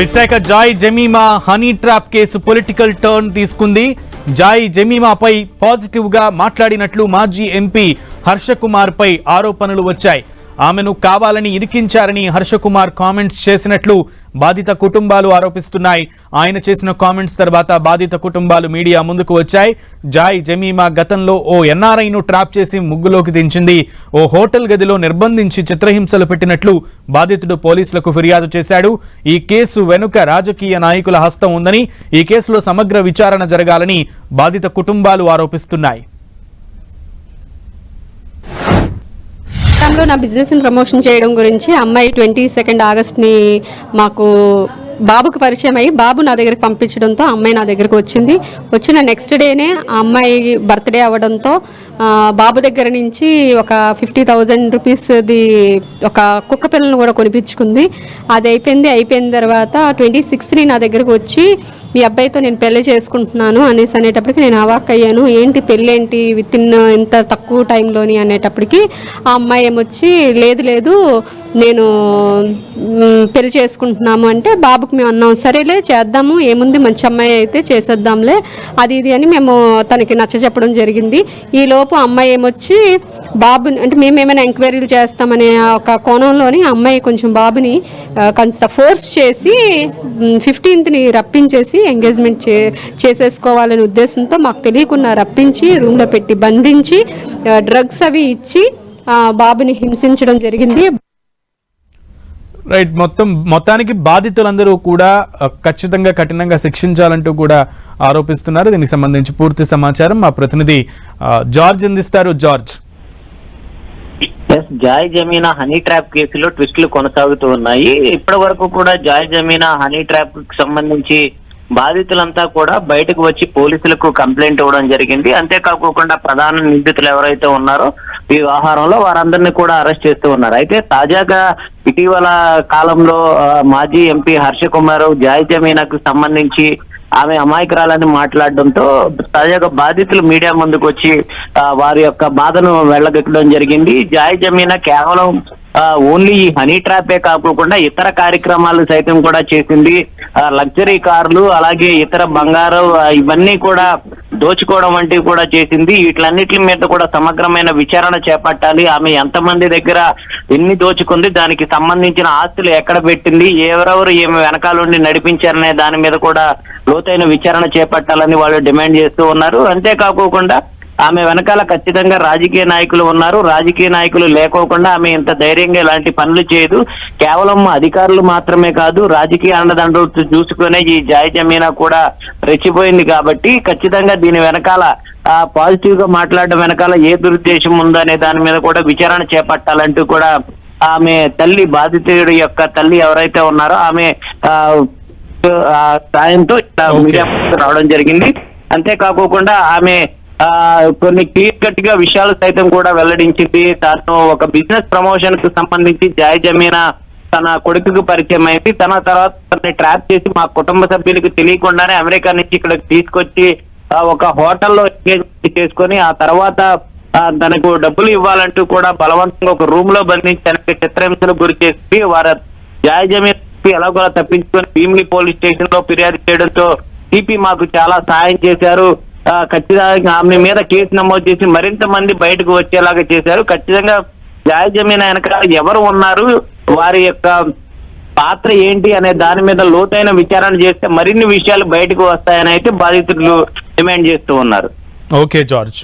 Visakha Joy Jemimah honey trap కేసు political turn తీసుకుంది. Joy జమీమాపై పాజిటివ్గా మాట్లాడినట్లు మాజీ ఎంపీ హర్షకుమార్ పై ఆరోపణలు వచ్చాయి. ఆమెను కావాలని ఇరికించారని హర్షకుమార్ కామెంట్స్ చేసినట్లు బాధిత కుటుంబాలు ఆరోపిస్తున్నాయి. ఆయన చేసిన కామెంట్స్ తర్వాత బాధిత కుటుంబాలు మీడియా ముందుకు వచ్చాయి. జాయ్ జమీమా గతంలో ఓ ఎన్ఆర్ఐను ట్రాప్ చేసి ముగ్గులోకి దించింది. ఓ హోటల్ గదిలో నిర్బంధించి చిత్రహింసలు పెట్టినట్లు బాధితుడు పోలీసులకు ఫిర్యాదు చేశాడు. ఈ కేసు వెనుక రాజకీయ నాయకుల హస్తం ఉందని ఈ కేసులో సమగ్ర విచారణ జరగాలని బాధిత కుటుంబాలు ఆరోపిస్తున్నాయి. గతంలో నా బిజినెస్ని ప్రమోషన్ చేయడం గురించి అమ్మాయి ట్వంటీ సెకండ్ ఆగస్ట్ని మాకు బాబుకు పరిచయం అయ్యి బాబు నా దగ్గరికి పంపించడంతో అమ్మాయి నా దగ్గరకు వచ్చింది. వచ్చిన నెక్స్ట్ డేనే ఆ అమ్మాయి బర్త్డే అవ్వడంతో బాబు దగ్గర నుంచి ఒక ఫిఫ్టీ థౌజండ్ రూపీస్ది ఒక కుక్క పిల్లలను కూడా కొనిపించుకుంది. అది అయిపోయింది అయిపోయిన తర్వాత ట్వంటీ సిక్స్త్ని నా దగ్గరకు వచ్చి మీ అబ్బాయితో నేను పెళ్ళి చేసుకుంటున్నాను అనేసి అనేటప్పటికి నేను అవాక్ అయ్యాను ఏంటి పెళ్ళి ఏంటి విత్ ఇన్ ఇంత తక్కువ టైంలోని అనేటప్పటికి ఆ అమ్మాయి ఏమొచ్చి లేదు లేదు నేను పెళ్ళి చేసుకుంటున్నాము అంటే బాబుకి మేము అన్నాం. సరేలే చేద్దాము ఏముంది మంచి అమ్మాయి అయితే చేసేద్దాంలే అది ఇది అని మేము తనకి నచ్చ చెప్పడం జరిగింది. ఈలోపు అమ్మాయి ఏమొచ్చి బాబుని అంటే మేము ఏమైనా ఎంక్వైరీలు చేస్తామనే ఒక కోణంలోని అమ్మాయి కొంచెం బాబుని కొంత ఫోర్స్ చేసి ఫిఫ్టీన్త్ని రప్పించేసి ఎంగేజ్మెంట్ చే చేసేసుకోవాలనే ఉద్దేశంతో మాకు తెలియకుండా రప్పించి రూమ్లో పెట్టి బంధించి డ్రగ్స్ అవి ఇచ్చి ఆ, బాబుని హింసించడం జరిగింది. రైట్ మొత్తం మొత్తానికి బాధితులందరూ కూడా ఖచ్చితంగా కఠినంగా శిక్షించాలంటూ కూడా ఆరోపిస్తున్నారు. దీనికి సంబంధించి పూర్తి సమాచారం మా ప్రతినిధి జార్జ్ అందిస్తారు. జార్జ్. ఎస్ జాయ్ జమీనా హనీ ట్రాప్ కేసులో ట్విస్టులు కొనసాగుతూ ఉన్నాయి. ఇప్పటి వరకు కూడా జాయ్ జమీనా హనీ ట్రాప్కి సంబంధించి బాధితులంతా కూడా బయటకు వచ్చి పోలీసులకు కంప్లైంట్ ఇవ్వడం జరిగింది. అంతేకాకుండా ప్రధాన నిందితులు ఎవరైతే ఉన్నారో ఈ వ్యవహారంలో వారందరినీ కూడా అరెస్ట్ చేస్తూ ఉన్నారు. అయితే తాజాగా ఇటీవల కాలంలో మాజీ ఎంపీ హర్ష కుమార్ జాయ్ జమీనాకు సంబంధించి ఆమె అమాయకురాలని మాట్లాడడంతో తాజాగా బాధితులు మీడియా ముందుకు వచ్చి వారి యొక్క బాధను వెళ్ళగెక్కడం జరిగింది. జాయి జమీనా కేవలం ఓన్లీ ఈ హనీ ట్రాపే కాకుండా ఇతర కార్యక్రమాలు సైతం కూడా చేసింది. ఆ, లగ్జరీ కార్లు అలాగే ఇతర బంగారం ఇవన్నీ కూడా దోచుకోవడం వంటివి కూడా చేసింది. వీటిలన్నిటి మీద కూడా సమగ్రమైన విచారణ చేపట్టాలి. ఆమె ఎంతమంది దగ్గర ఎన్ని దోచుకుంది దానికి సంబంధించిన ఆస్తులు ఎక్కడ పెట్టింది ఎవరెవరు ఏమి వెనకాలండి నడిపించారనే దాని మీద కూడా లోతైన విచారణ చేపట్టాలని వాళ్ళు డిమాండ్ చేస్తూ ఉన్నారు. అంతేకాకుండా ఆమె వెనకాల ఖచ్చితంగా రాజకీయ నాయకులు ఉన్నారు. రాజకీయ నాయకులు లేకోకుండా ఆమె ఇంత ధైర్యంగా ఇలాంటి పనులు చేయదు. కేవలం అధికారులు మాత్రమే కాదు రాజకీయ అండదండలు చూసుకునే ఈ జాయ్ జమీనా కూడా రెచ్చిపోయింది కాబట్టి ఖచ్చితంగా దీని వెనకాల పాజిటివ్గా మాట్లాడడం వెనకాల ఏ దురుద్దేశం ఉందనే దాని మీద కూడా విచారణ చేపట్టాలంటూ కూడా ఆమె తల్లి బాధితుడి యొక్క తల్లి ఎవరైతే ఉన్నారో ఆమె సాయంతో. మీడియా రావడం జరిగింది. అంతేకాకోకుండా ఆమె కొన్ని క్లియర్ కట్గా విషయాలు సైతం కూడా వెల్లడించింది. తాను ఒక బిజినెస్ ప్రమోషన్కు సంబంధించి జాయ్ జమీనా తన కొడుకుకు పరిచయం అయింది. తన తర్వాత తనని ట్రాప్ చేసి మా కుటుంబ సభ్యులకు తెలియకుండానే అమెరికా నుంచి ఇక్కడికి తీసుకొచ్చి ఒక హోటల్లో ఎంగేజ్మెంట్ చేసుకొని ఆ తర్వాత తనకు డబ్బులు ఇవ్వాలంటూ కూడా బలవంతంగా ఒక రూమ్లో బంధించి తనకి చిత్రహింసలు గురి చేసి వారు జాయ్ జమీన్ ఎలాగోలా తప్పించుకొని భీమిలి పోలీస్ స్టేషన్లో ఫిర్యాదు చేయడంతో సిపి మాకు చాలా సహాయం చేశారు. ఖచ్చితంగా ఆమె మీద కేసు నమోదు చేసి మరింత మంది బయటకు వచ్చేలాగా చేశారు. ఖచ్చితంగా జాయ్ వెనకాల ఎవరు ఉన్నారు? వారి యొక్క పాత్ర ఏంటి అనే దాని మీద లోతైన విచారణ చేస్తే మరిన్ని విషయాలు బయటకు వస్తాయని అయితే బాధితులు డిమాండ్ చేస్తూ ఉన్నారు. Okay George.